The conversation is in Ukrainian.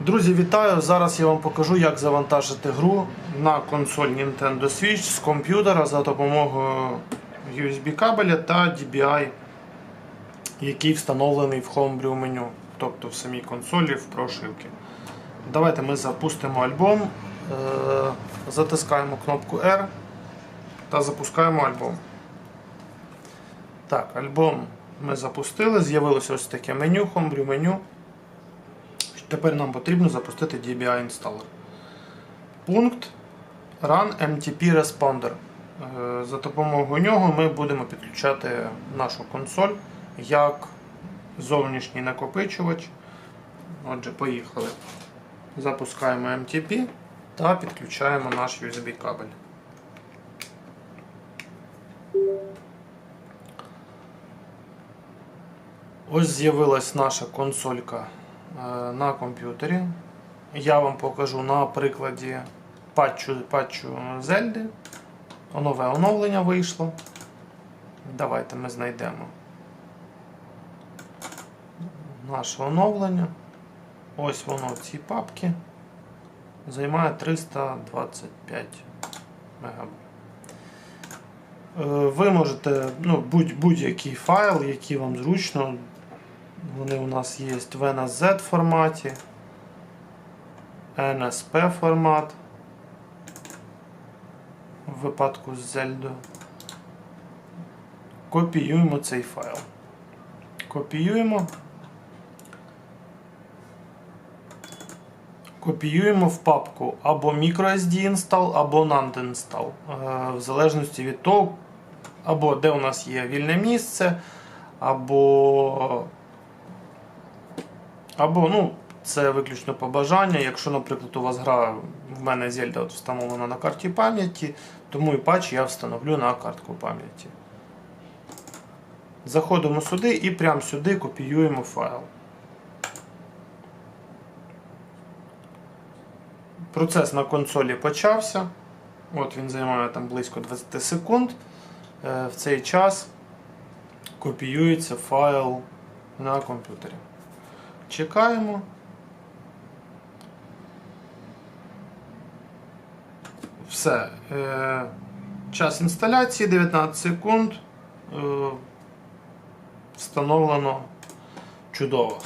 Друзі, вітаю! Зараз я вам покажу, як завантажити гру на консоль Nintendo Switch з комп'ютера за допомогою USB кабеля та DBI, який встановлений в Homebrew меню, тобто в самій консолі в прошивці. Давайте ми запустимо альбом, е, затискаємо кнопку R та запускаємо альбом. Так, альбом ми запустили, з'явилося ось таке меню, Homebrew меню. Тепер нам потрібно запустити DBI Installer. Пункт Run MTP Responder. Е, За допомогою нього ми будемо підключати нашу консоль як зовнішній накопичувач. Отже, поїхали. Запускаємо MTP та підключаємо наш USB кабель. Ось з'явилась наша консолька на комп'ютері. Я вам покажу на прикладі патчу, патчу Зельди. Нове оновлення вийшло. Давайте ми знайдемо наше оновлення. Ось воно в цій папці. Займає 325 МБ. Е, Ви можете ну, будь- будь-який файл, який вам зручно. Вони у нас є в NSZ форматі, NSP формат в випадку з Zelda. Копіюємо цей файл. Копіюємо. Копіюємо в папку або microSD install, або NAND install. Е, В залежності від того, або де у нас є вільне місце, або або, ну, це виключно по бажанню. Якщо, наприклад, у вас гра в мене от встановлена на карті пам'яті, тому і патч я встановлю на картку пам'яті. Заходимо сюди і прямо сюди копіюємо файл. Процес на консолі почався. От він займає там близько 20 секунд. Е, В цей час копіюється файл на комп'ютері. Чекаємо. Все. Е, Час інсталяції 19 секунд. Е, Встановлено чудово.